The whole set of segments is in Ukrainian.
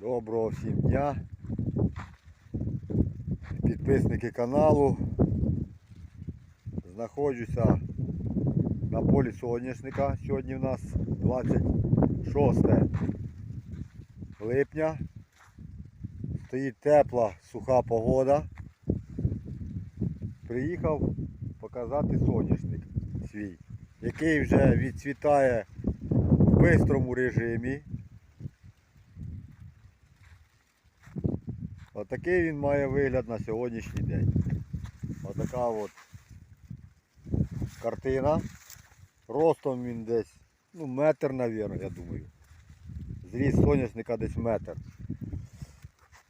Доброго всім дня. Підписники каналу. Знаходжуся на полі соняшника. Сьогодні в нас 26 липня. Стоїть тепла, суха погода. Приїхав показати соняшник свій, який вже відцвітає в бистрому режимі. Отакий він має вигляд на сьогоднішній день. Отака от картина. Ростом він десь, ну, метр, мабуть, я думаю. Зріст соняшника десь метр.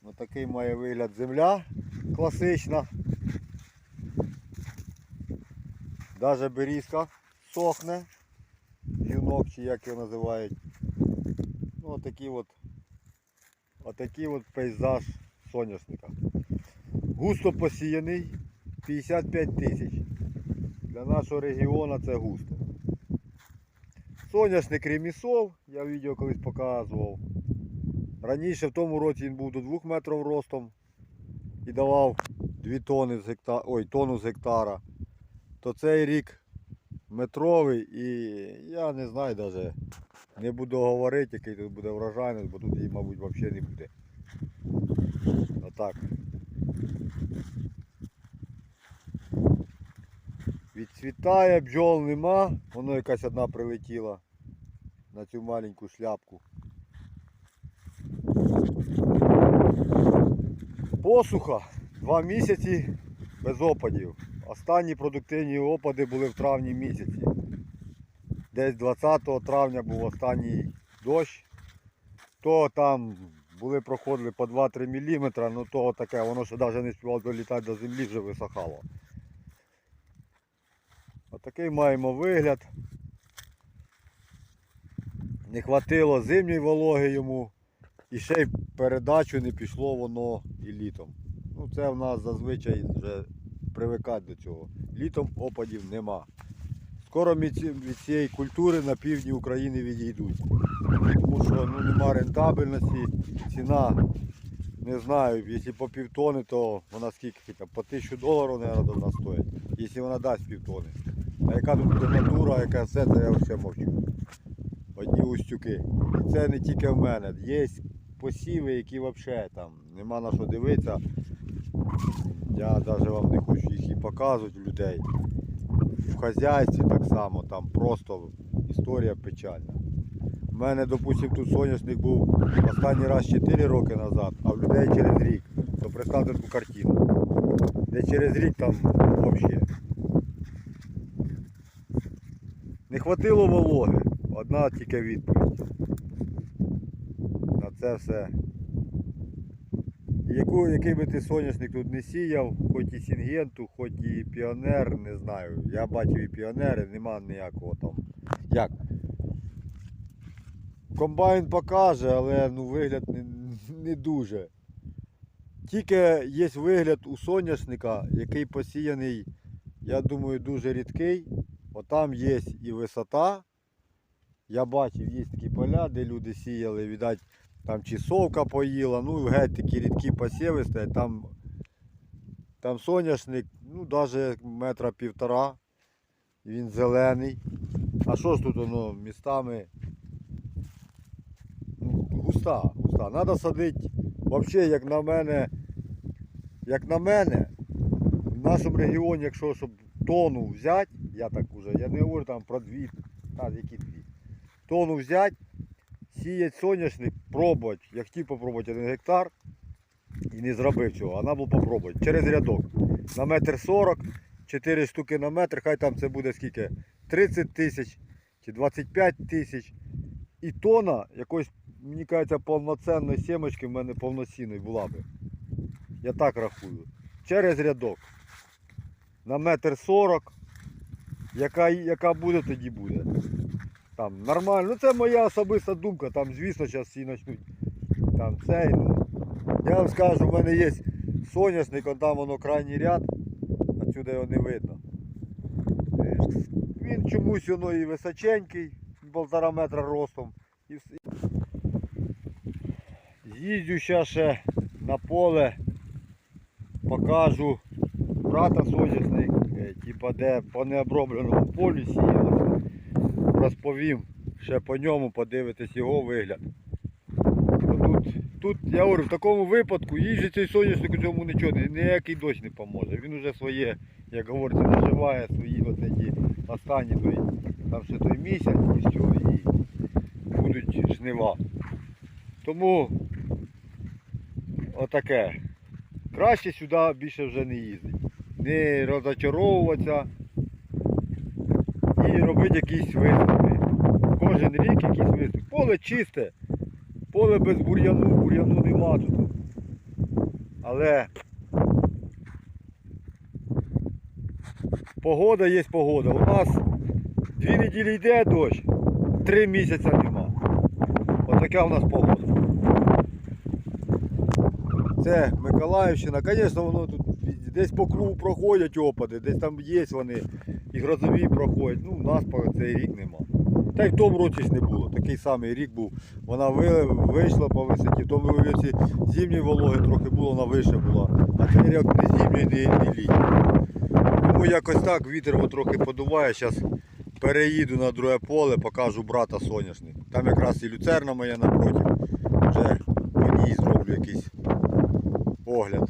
Отакий має вигляд земля класична. Даже берізка сохне. Юнок чи як його називають. Ну отакий от, отакий от пейзаж соняшника. Густо посіяний 55 тисяч. Для нашого регіону це густо. Соняшник ремісол, я відео колись показував. Раніше в тому році він був до 2 метрів ростом і давав 2 тони з гектара, ой, тонну з гектара. То цей рік метровий і я не знаю навіть, не буду говорити, який тут буде врожайність, бо тут її, мабуть, взагалі не буде. Отак. Відцвітає, бджол нема, воно якась одна прилетіла на цю маленьку шляпку. Посуха. Два місяці без опадів. Останні продуктивні опади були в травні місяці. Десь 20 травня був останній дощ. То там були проходили по 2-3 мм, ну то таке, воно ще навіть не співало долітати до землі, вже висохало. Отакий маємо вигляд. Не хватило зимньої вологи йому. І ще й передачу не пішло воно і літом. Ну це в нас зазвичай вже привикати до цього. Літом опадів нема. Скоро від цієї культури на півдні України відійдуть. Тому що ну, нема рентабельності, ціна, не знаю, якщо по півтони, то вона скільки там, по тисячу доларів, мабуть, вона стоїть, якщо вона дасть півтони. А яка тут буде натура, яка це я взагалі мовчу. Одні устюки. І це не тільки в мене. Є посіви, які взагалі там нема на що дивитися. Я навіть вам не хочу їх і показувати людей. В хазяйстві так само, там просто історія печальна. У мене, допустим, тут соняшник був останній раз 4 роки назад, а в людей через рік. То представте таку картину. Де через рік там взагалі. Не хватило вологи. Одна тільки відповідь. На це все. Яку, який би ти соняшник тут не сіяв, хоч і сінгенту, хоч і піонер, не знаю. Я бачив і піонери, нема ніякого там. Як? Комбайн покаже, але ну, вигляд не, не дуже. Тільки є вигляд у соняшника, який посіяний, я думаю, дуже рідкий. Отам є і висота. Я бачив, є такі поля, де люди сіяли, віддать, там чи совка поїла, ну геть такі рідкі посіви стоять, там, там соняшник, ну навіть метра півтора. Він зелений. А що ж тут воно містами? Ну, густа, густа. Треба садити, взагалі, як на мене, як на мене, в нашому регіоні, якщо щоб тону взяти, я так уже, я не говорю там про дві, та які дві. Тону взяти, сіять соняшник, пробувати. Я хотів попробувати один гектар і не зробив цього, а треба було попробувати. Через рядок. На метр сорок, 4 штуки на метр, хай там це буде скільки? 30 тисяч чи 25 тисяч. І тона якоїсь, мені кажеться, повноцінної сімочки в мене повноцінної була би. Я так рахую. Через рядок. На метр сорок. Яка, яка буде, тоді буде. Там нормально. Ну це моя особиста думка. Там, звісно, зараз всі почнуть. Там цей. Ну. Я вам скажу, в мене є соняшник, он там воно крайній ряд. Отсюди його не видно. Він чомусь воно і височенький, півтора метра ростом. І З'їздю ще на поле, покажу брата соняшник, е, типа де по необробленому полі сіялося. Розповім ще по ньому, подивитись його вигляд. Тут, тут, я говорю, в такому випадку їжджі цей соняшник у цьому нічого, ні- ніякий дощ не поможе. Він уже своє, як говориться, наживає свої оце ті останні той, там ще той місяць і все, і будуть жнива. Тому отаке. Краще сюди більше вже не їздить. Не розочаровуватися і робити якісь висновки. Кожен рік якісь висновки. Поле чисте, поле без бур'яну, бур'яну нема тут. Але погода є погода. У нас дві неділі йде дощ, три місяці нема. Отака у нас погода. Це Миколаївщина. Звісно, воно тут десь по кругу проходять опади, десь там є вони і грозові проходять. Ну, у нас цей рік нема. Та й в тому році ж не було. Такий самий рік був. Вона вийшла по висоті. В тому році зимньої вологи трохи було, вона вище була. А цей рік не зимньої, не, не літньої. Тому якось так вітер трохи подуває. Зараз переїду на друге поле, покажу брата соняшник. Там якраз і люцерна моя напроти. Вже по ній зроблю якийсь огляд.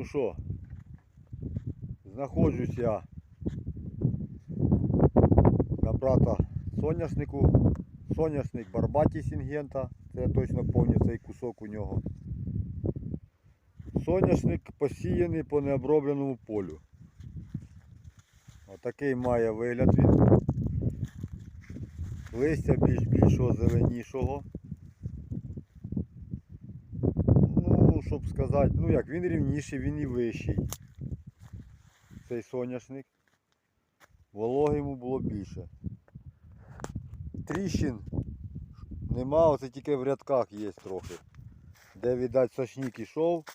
Ну що, знаходжусь я на брата соняшнику. Соняшник Барбаті Сінгента. Це точно пам'ятаю цей кусок у нього. Соняшник посіяний по необробленому полю. Отакий має вигляд він. Листя більш більшого зеленішого. Ну, щоб сказати, ну як, він рівніший, він і вищий. Цей соняшник. Вологи йому було більше. Тріщин нема, оце тільки в рядках є трохи. Де, віддать, сошник ішов.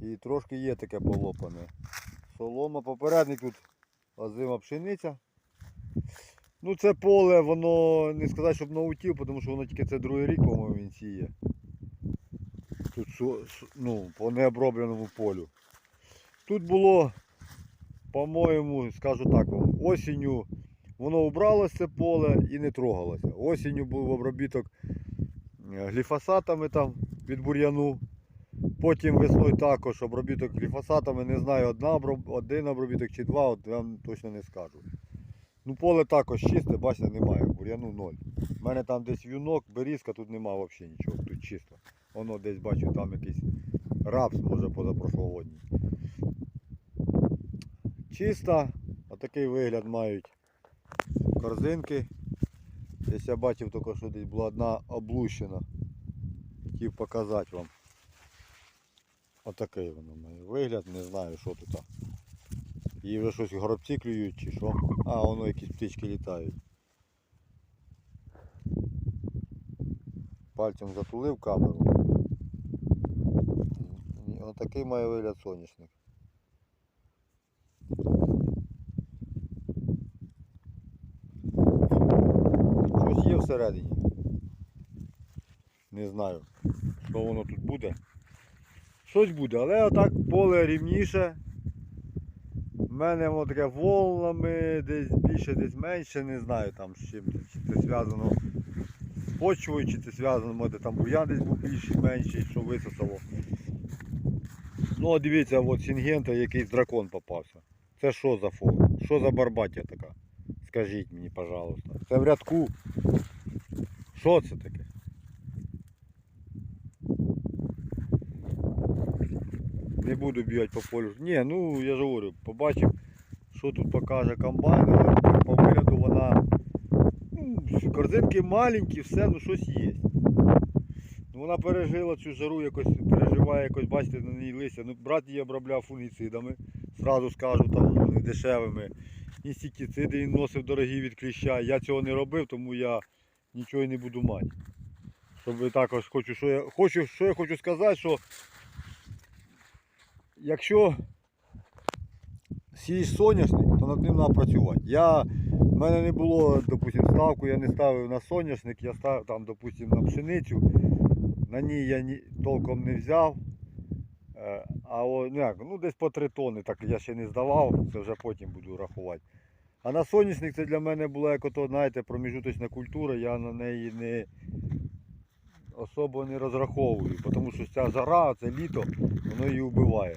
І трошки є таке полопане. Солома, попередник тут озима пшениця. Ну це поле, воно не сказати, щоб наутів, тому що воно тільки це другий рік, по-моєму, він сіє. Тут ну, по необробленому полю. Тут було, по-моєму, скажу так осінню воно убралося це поле і не трогалося. Осінню був обробіток е, гліфосатами там від бур'яну. Потім весною також обробіток гліфосатами, не знаю, одна, один обробіток чи два, от вам точно не скажу. Ну поле також чисте, бачите, немає, бур'яну ноль. У мене там десь в'юнок, берізка, тут немає взагалі нічого, тут чисто. Воно десь бачу, там якийсь рапс, може позапрошлогодній. Чисто, отакий вигляд мають корзинки. Десь я бачив тільки, що десь була одна облущена. Хотів показати вам. Отакий воно має вигляд, не знаю що тут. Її вже щось горобці клюють чи що. А, воно якісь птички літають. Пальцем затулив камеру. Ні, Отакий має вигляд соняшник. Щось є всередині. Не знаю, що воно тут буде. Щось буде, але отак поле рівніше. У мене воно таке волнами, десь більше, десь менше, не знаю там з чим. Чи це зв'язано з почвою, чи це зв'язано, може там бур'ян десь був більший, менший, що висосало. Ну от дивіться, от Сінгента якийсь дракон попався. Це що за фон? Що за барбатія така? Скажіть мені, пожалуйста. Це в рядку. Що це таке? Не буду бігати по полю. Ні, ну я ж говорю, побачив, що тут покаже комбайн, але по вигляду вона. Ну, корзинки маленькі, все, ну щось є. Ну, вона пережила цю жару, якось переживає, якось, бачите, на ній листя. Ну, брат її обробляв фунгіцидами, зразу скажу, там ну, не дешевими. Інсектициди він носив дорогі від кліща. Я цього не робив, тому я нічого й не буду мати. Щоб також хочу, що я хочу, що я хочу сказати, що якщо сієш соняшник, то над ним треба працювати. Я, в мене не було, допустим, ставку, я не ставив на соняшник, я ставив там, допустим, на пшеницю. На ній я ні, толком не взяв. Е, А о, ну, як, ну десь по 3 тони, так я ще не здавав, це вже потім буду рахувати. А на соняшник це для мене була як ото, знаєте, проміжуточна культура, я на неї не особо не розраховую, тому що ця жара, це літо, воно її вбиває.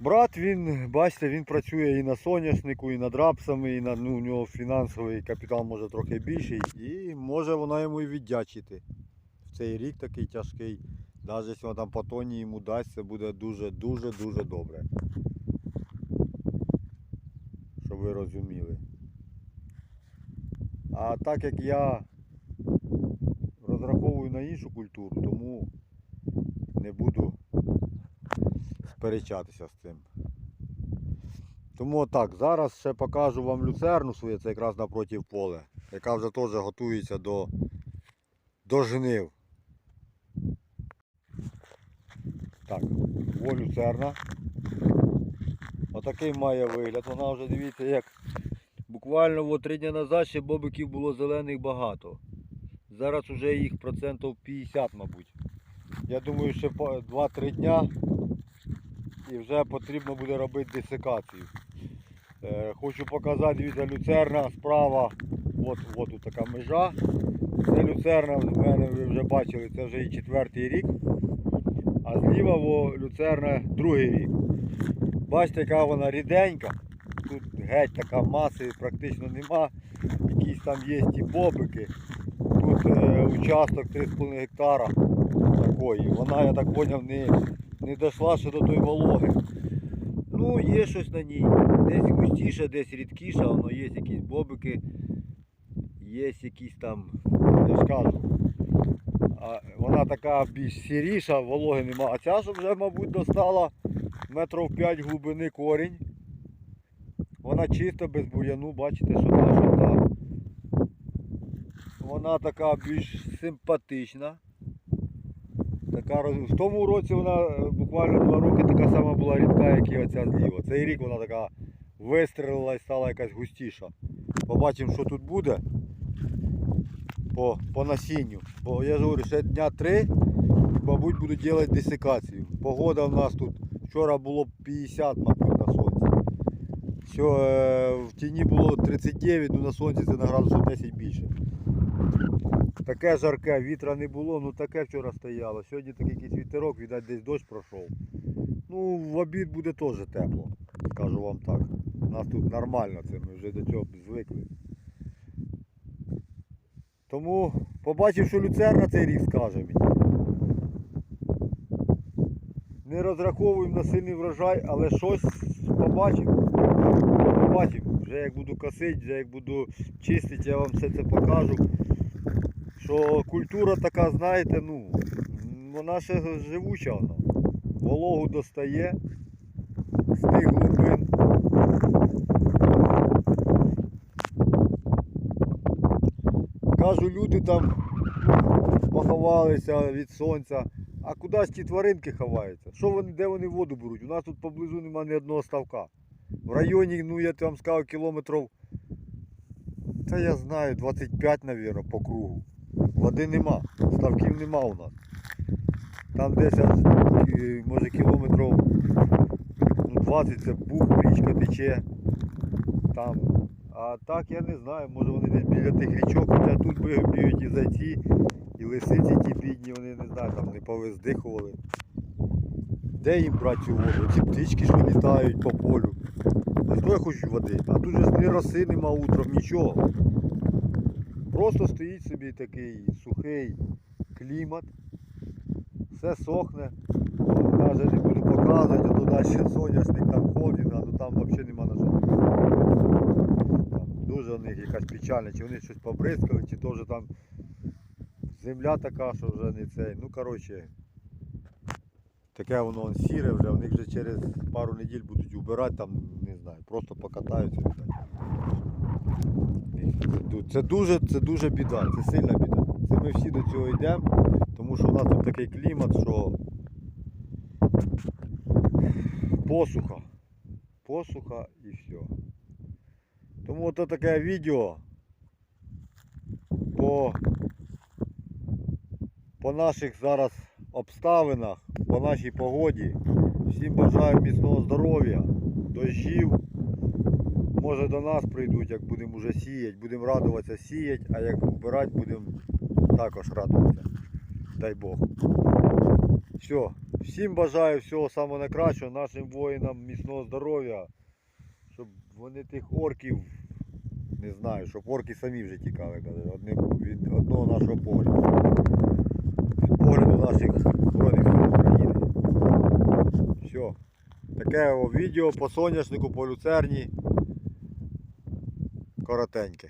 Брат, він, бачите, він працює і на соняшнику, і над рапсами, і на, ну, у нього фінансовий капітал може трохи більший, і може вона йому і віддячити. Цей рік такий тяжкий. Навіть якщо там по тоні йому дасть, це буде дуже-дуже-дуже добре. Щоб ви розуміли. А так як я розраховую на іншу культуру, тому не буду сперечатися з цим. Тому отак, зараз ще покажу вам люцерну своє, це якраз напроти поля, яка вже теж готується до, до жнив. Так, о люцерна. Отакий має вигляд. Вона вже дивіться як буквально три дні назад ще бобиків було зелених багато. Зараз вже їх процентів 50, мабуть. Я думаю, ще 2-3 дня і вже потрібно буде робити десикацію. Е, хочу показати, дивіться, люцерна справа. От, от така межа. Це люцерна в мене ви вже бачили, це вже і четвертий рік. А зліва во, люцерна другий рік. Бачите, яка вона ріденька. Тут геть така маси практично нема. Якісь там є і бобики. Тут е, участок 3,5 гектара такої. Вона, я так зрозумів, не, не дійшла ще до тої вологи. Ну, є щось на ній. Десь густіше, десь рідкіше, воно є якісь бобики, є якісь там, я ж. Вона така більш сіріша, вологи нема. А ця ж вже, мабуть, достала метрів 5 глибини корінь. Вона чиста, без бур'яну, бачите, що та, що та. Вона така більш симпатична. Така, в тому році вона е, буквально два роки така сама була рідка, як і оця зліва. Цей рік вона така вистрелила і стала якась густіша. Побачимо, що тут буде по, по насінню. Бо я ж говорю, ще дня три, мабуть, буду робити десикацію. Погода в нас тут вчора було 50, мабуть, на сонці. Все, е, в тіні було 39, ну на сонці це на градусів 10 більше. Таке жарке, вітра не було, ну таке вчора стояло. Сьогодні такий якийсь вітерок, відать, десь дощ пройшов. Ну, в обід буде теж тепло, скажу вам так. У нас тут нормально це, ми вже до цього звикли. Тому побачив, що люцерна цей рік скаже мені. Не розраховуємо на сильний врожай, але щось побачив. Побачив. Вже як буду косити, вже як буду чистити, я вам все це покажу. Що культура така, знаєте, ну, вона ще живуча вона. Вологу достає з тих глибин. Кажу, люди там поховалися від сонця. А куди ж ті тваринки ховаються? Що вони, де вони воду беруть? У нас тут поблизу немає ні одного ставка. В районі, ну я вам сказав, кілометрів, та я знаю, 25, мабуть, по кругу. Води нема, ставків нема у нас. Там десь е, може кілометрів ну, 20 це бух, річка тече. Там. А так я не знаю, може вони десь біля тих річок, хоча тут бігають і зайці, і лисиці ті бідні, вони не знаю, там не повиздихували. Де їм брати цю воду? Ці птички, що літають по полю. Та що я хочу води? А тут же ні роси нема утром, нічого. Просто стоїть собі такий сухий клімат, все сохне. Навіть не буду показувати, а то далі соняшник там холодно, ну там взагалі нема на що. Дуже у них якась печальна, чи вони щось побризкали, чи вже там земля така, що вже не цей. Ну коротше, таке воно он сіре вже, вони вже через пару неділь будуть убирати, там, не знаю, просто покатаються. Це дуже, це дуже біда, це сильна біда. Це ми всі до цього йдемо, тому що у нас тут такий клімат, що посуха. посуха і все. Тому ото таке відео по, по наших зараз обставинах, по нашій погоді. Всім бажаю міцного здоров'я, дощів. Може до нас прийдуть, як будемо вже сіяти, будемо радуватися сіяти, а як вбирати, будемо також радуватися. Дай Бог. Все. Всім бажаю всього самого найкращого, нашим воїнам міцного здоров'я, щоб вони тих орків, не знаю, щоб орки самі вже тікали каже, від одного нашого погляду. Від погляду наших Збройних сил. Все. Таке о, відео по соняшнику, по люцерні. Коротеньке.